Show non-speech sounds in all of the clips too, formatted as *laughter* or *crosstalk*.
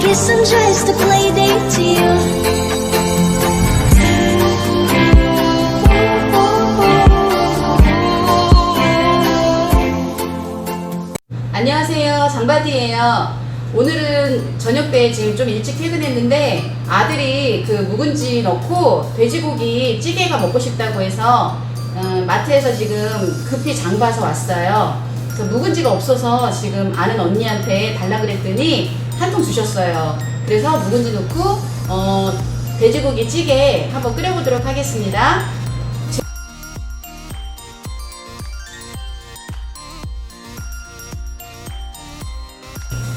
guess I'm just a play date to you. 안녕하세요. 장바디예요. 오늘은 저녁 때 지금 좀 일찍 퇴근했는데 아들이 그 묵은지 넣고 돼지고기 찌개가 먹고 싶다고 해서 어, 마트에서 지금 급히 장 봐서 왔어요. 그래서 묵은지가 없어서 지금 아는 언니한테 달라 그랬더니 한 통 주셨어요. 그래서 묵은지 넣고 어, 돼지고기 찌개 한번 끓여보도록 하겠습니다.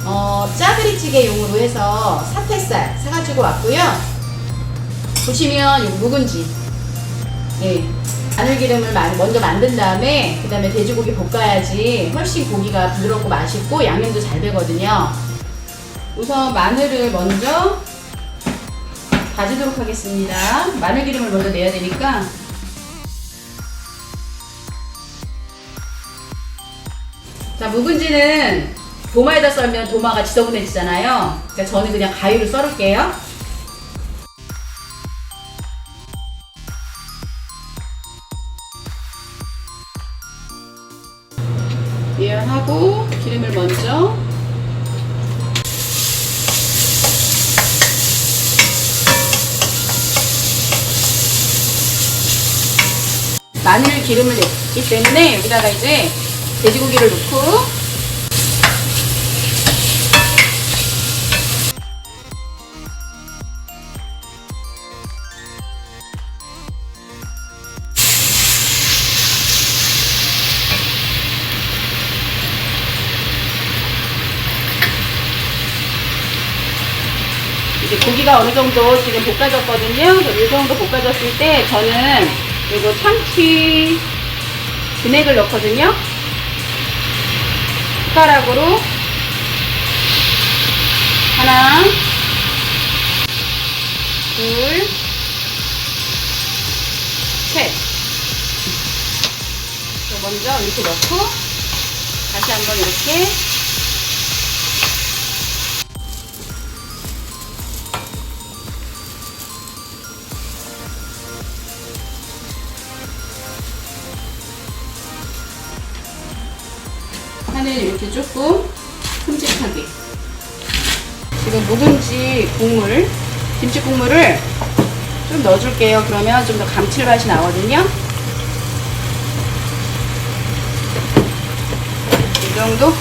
어, 짜그리찌개용으로 해서 사태살 사가지고 왔고요. 보시면 이 묵은지, 네, 마늘기름을 마- 먼저 만든 다음에 그 다음에 돼지고기 볶아야지 훨씬 고기가 부드럽고 맛있고 양념도 잘 배거든요. 우선 마늘을 먼저 다지도록 하겠습니다. 마늘 기름을 먼저 내야 되니까 자, 묵은지는 도마에다 썰면 도마가 지저분해지잖아요. 그러니까 저는 그냥 가위로 썰을게요. 예하고 기름을 먼저 마늘 기름을 냈기 때문에 여기다가 이제 돼지고기를 넣고 고기가 어느 정도 지금 볶아졌거든요. 이 정도 볶아졌을 때 저는 이거 참치 진액을 넣거든요. 숟가락으로 하나, 둘, 셋. 먼저 이렇게 넣고 다시 한번 이렇게 하늘 이렇게 조금 큼직하게. 지금 묵은지 국물 김치 국물을 좀 넣어줄게요. 그러면 좀 더 감칠맛이 나거든요. 이 정도?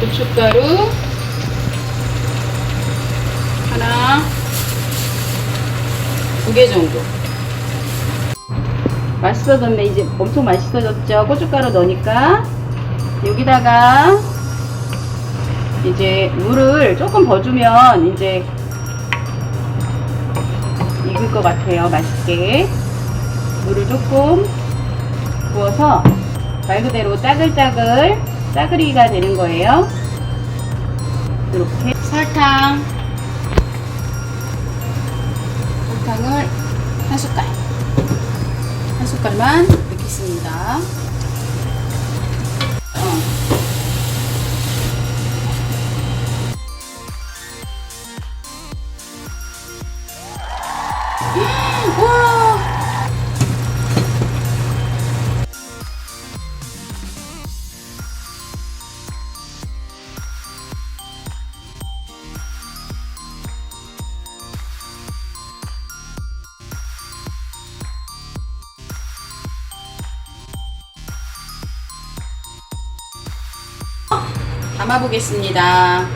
고춧가루 하나 두 개 정도. 맛있어졌네. 이제 엄청 맛있어졌죠. 고춧가루 넣으니까. 여기다가 이제 물을 조금 버주면 이제 익을 것 같아요. 맛있게. 물을 조금 부어서 말 그대로 짜글짜글 짜글이가 되는 거예요. 이렇게 설탕 설탕을 한 숟갈. 한 숟갈만 넣겠습니다. 어. *gasps* 와 담아 보겠습니다.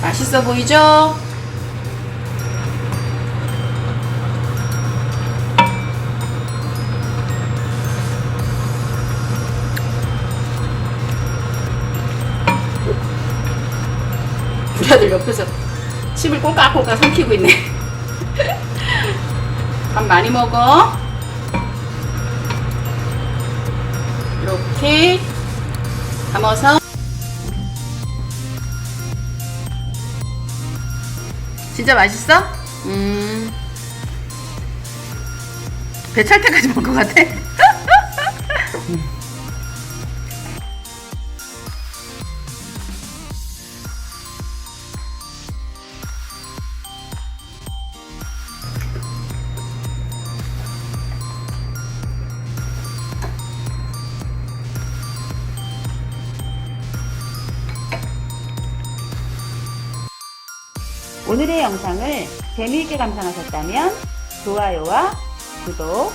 맛있어 보이죠? 우리 아들 옆에서 침을 꼴깍꼴깍 삼키고 있네. *laughs* 밥 많이 먹어. 이렇게 담아서 진짜 맛있어? 음. 배찰 때까지 먹을 것 같아? *laughs* 오늘의 영상을 재미있게 감상하셨다면 좋아요와 구독,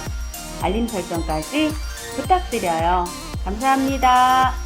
알림 설정까지 부탁드려요. 감사합니다.